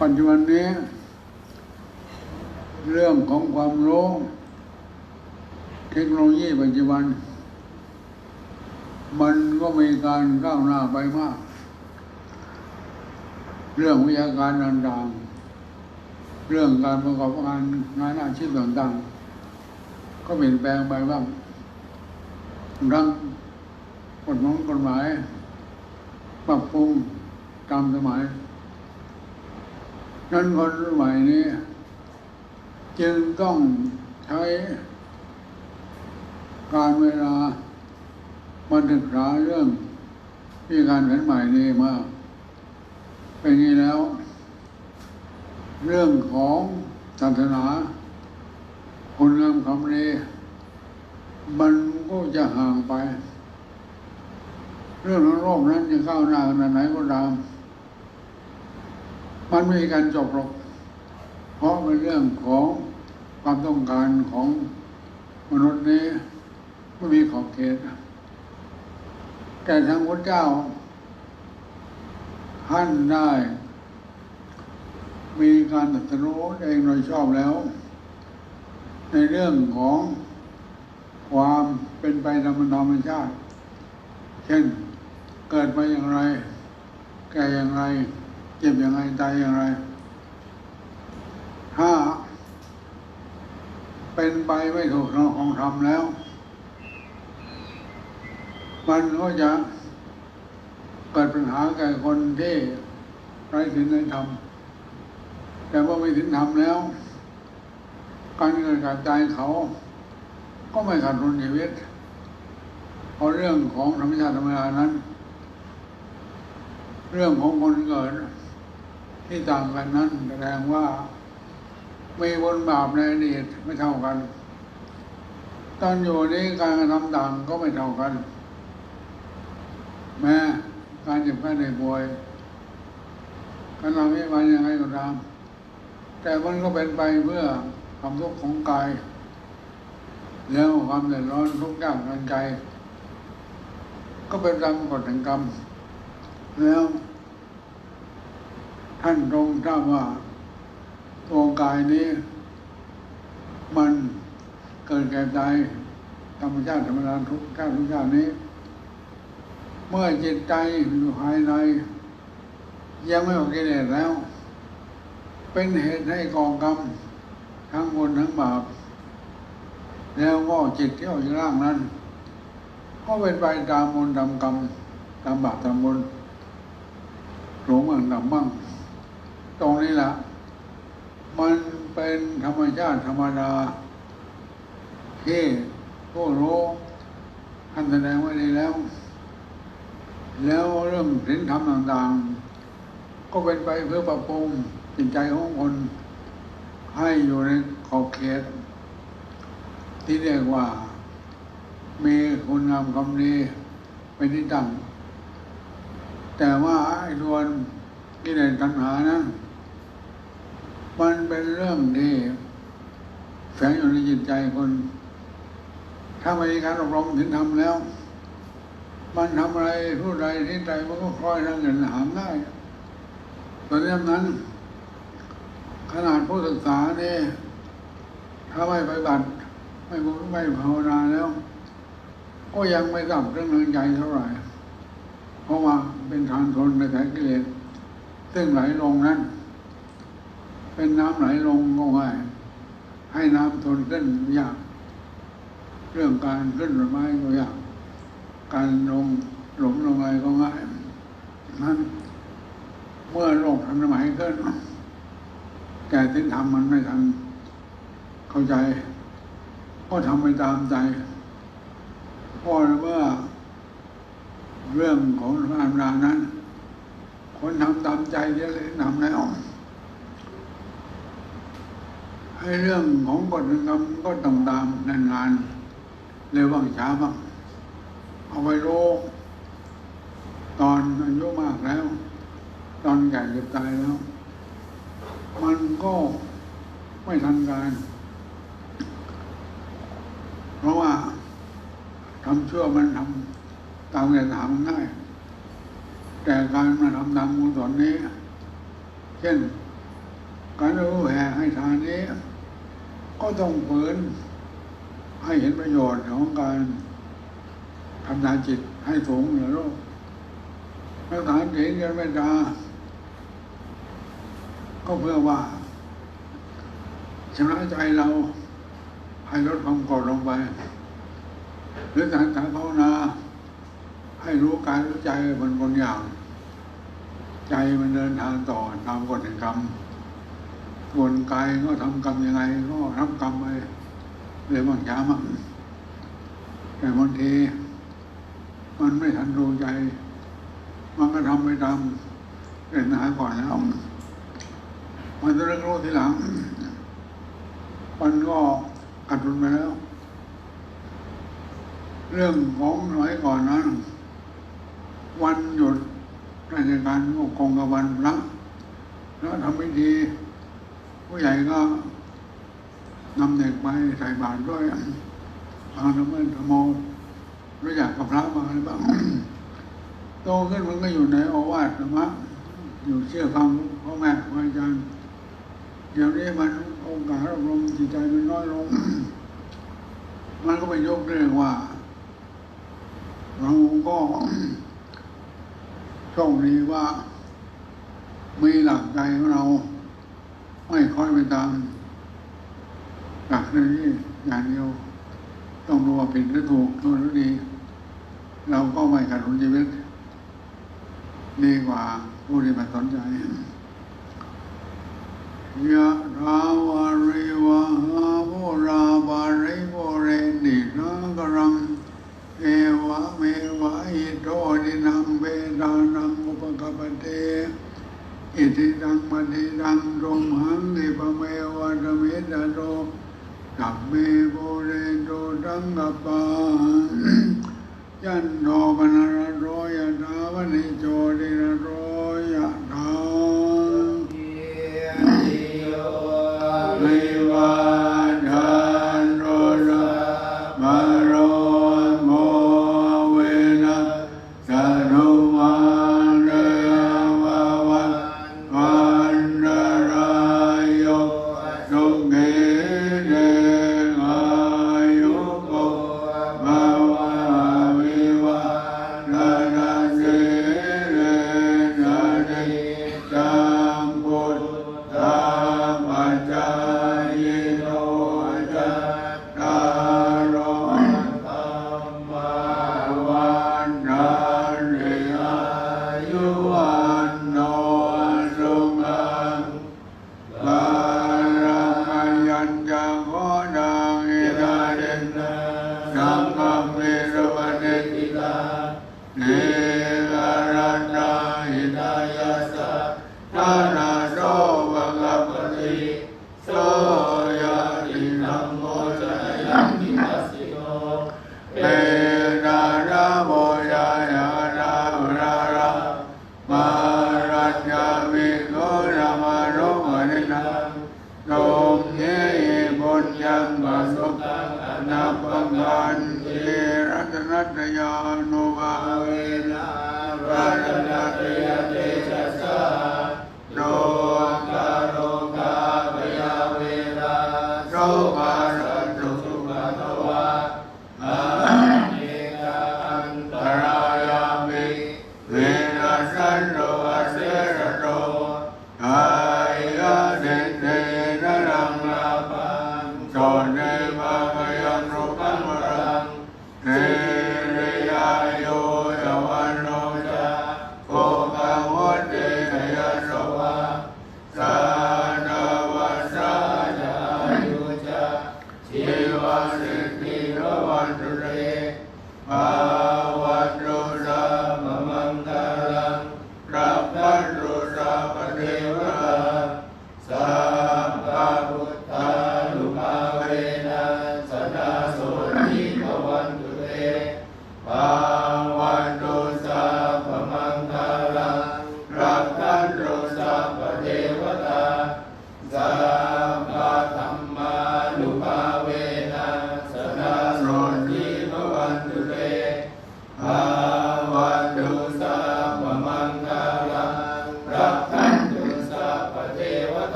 ปัจจุบันนี้ เรื่องของความรู้เทคโนโลยีปัจจุบัน มันก็มีการก้าวหน้าไปมาก เรื่องวิทยาการต่างๆเรื่องการประกอบงานงานอาชีพต่างๆ ก็เปลี่ยนแปลงไปบ้างทั้งกฎหมายกฎหมาย ปรับปรุงตามสมัยนั้นคนรุ่นใหม่นี้ จึงต้องใช้การเวลามาศึกษาเรื่องวิธีการแผนใหม่นี้มาเป็นอย่างนี้แล้ว เรื่องของศาสนา คุณงามคำนี้มันก็จะห่างไป เรื่องของโลกนั้นจะก้าหน้าขนาดไหนก็ตามมันไม่มีการจบหรอก เพราะเป็นเรื่องของความต้องการของมนุษย์นี้ไม่มีขอบเขต แต่ทางพระเจ้าท่านได้ มีการตรัสรู้เองโดยชอบแล้ว ในเรื่องของความเป็นไปตามธรรมชาติ เช่นเกิดมาอย่างไร แก่อย่างไร เจ็บอย่างไรตายอย่างไร ถ้า เป็นไปไม่ถูกทางของธรรมแล้ว มันก็จะเกิดปัญหาแก่คนที่ไร้ศีลไร้ธรรมแต่ว่าไม่ถึงธรรมแล้ว การเกิดการตายเขา ก็ไม่ขาดทุนชีวิตเพราะเรื่องของธรรมชาติธรรมดานั้น เรื่องของคนเกิดที่ต่างกันนั้นแสดงว่ามีบนบาปในอดีตไม่เท่ากัน ตอนอยู่นี้การกระทำต่างก็ไม่เท่ากัน แม้การเจ็บไข้ได้ป่วยการทำให้มันยังไงก็ตามแต่มันก็เป็นไปเพื่อ ความทุกข์ของกายแล้วความเดือดร้อนทุกข์ยากทางใจ ก็เป็นตามกฎแห่งกรรม แล้ว ท่านตรงทราบว่าตัวกายนี้ มันเกิดแก่ตายธรรมชาติธรรมดาทุกชาติทุกชาตินี้ เมื่อจิตใจอยู่ภายใน ยังไม่ออกกิเลสแล้ว เป็นเหตุให้กองกรรม ทั้งบุญทั้งบาป แล้วก็จิตที่ออกจากร่างนั้น ก็เป็นไปตามบุญตามกรรมตามบาปตามบุญหลงบ้างดำบ้างตรงนี้แหละมันเป็นธรรมชาติธรรมดาที่ผู้รู้ท่านแสดงไว้ดีแล้ว แล้วเรื่องศีลธรรมต่างๆ ก็เป็นไปเพื่อปรับปรุงจิตใจของคน ให้อยู่ในขอบเขต ที่เรียกว่า มีคุณงามความดีเป็นที่ตั้งแต่ว่าไอ้ดวนกิเลสตัณหานั้นมันเป็นเรื่องที่แฝงอยู่ในจิตใจคน ถ้าไม่มีการอบรมถึงทำแล้ว มันทำอะไรพูดอะไรที่ใจมันก็คล้อยทางเงินหามได้ตอนนี้นั้น ขนาดผู้ศึกษาเนี่ยถ้าไม่ไปบัติไม่ไม่ภาวนาแล้ว ก็ยังไม่ดับเรื่องทางใจเท่าไหร่ เพราะว่าเป็นทางทนในสายกิเลสซึ่งไหลลงนั้น เป็นน้ำไหลลงก็ง่ายให้น้ำทนขึ้นยาก เรื่องการขึ้นต้นไม้ก็ยากการลงหลุมลงอะไรก็ง่ายนั้นเมื่อโลกทันสมัยขึ้น แก่ที่ทำมันไม่ทัน เข้าใจ ก็ทำไปตามใจเพราะเมื่อเรื่องของพระอำนานั้น คนทำตามใจเยอะเลยทำแล้วให้เรื่องของกฎกรรมก็ต้องตามนานๆเร็วบ้างช้าบ้างเอาไว้รู้ตอนอายุมากแล้ว ตอนแก่เจ็บตายแล้ว มันก็ไม่ทันการ เพราะว่าทำชั่วมันทำตามเรื่องทำง่าย แต่การมาทำตามกุศลนี้ เช่น การรู้แผ่ให้ทานนี้ ก็ต้องฝืนให้เห็นประโยชน์ของการทำทานจิตให้สูงเหนือโลกรักษาศีลกันเมตตา ก็เพื่อว่าชำระใจเราให้ลดความโกรธลงไป หรือการทางภาวนา ให้รู้กายรู้ใจมันบางอย่าง ใจมันเดินทางต่อตามกฎแห่งกรรมส่วนกายก็ทำกรรมยังไง ก็ทำกรรมไปเรื่องบางช้ามั่งแต่บางทีมันไม่ทันรู้ใจ มันก็ทำไปตามเรื่องหาก่อนแล้ว มันจะเริ่มรู้ทีหลัง มันก็กัดทุนไปแล้ว เรื่องของสมัยก่อนนั้น วันหยุดราชการก็คงกับวันพระแล้วทำพิธีผู้ใหญ่ก็นำเด็กไปใส่บาตรด้วยพาธรรมะธรรมโมรู้จักกับพระบ้างอะไรบ้างโตขึ้นมันก็อยู่ในโอวาทธรรมะอยู่เชื่อฟังพ่อแม่ครูอาจารย์ เดี๋ยวนี้มันโอกาสอบรมจิตใจมันน้อยลง มันก็ไปยกเรื่องว่า เราก็โชคดีว่า มีหลักใจของเรา ไม่ค่อยไปตามหลักนี้อย่างเดียวต้องรู้ว่าผิดหรือถูกถูกหรือดี เราก็ไม่ขาดทุนชีวิตดีกว่าผู้ที่ไม่สนใจ ยะทาวาริวะหาภูราบาริโวเรนินังกรังเอวะเมวะอิโตดินังเวดานังอุปกปปเตอิทิตังมณิตังรมหังนิปเมวะตเมตโตสัพเมโบเรโตตังกปายันโนปนารโรยะทาวนิโจดิรโรยะทา นการันาหิตายาสะทานาโสภะคะปติโสยะตินัมโมจยังนิปัสสิโนเตนระโมยายานาราระมารัญญามิโกนามารมานินังโยมเยบุญยังบาสุตังอนัปปังกันเทรัต นัตยานุภาเวนะรัตนัตยเ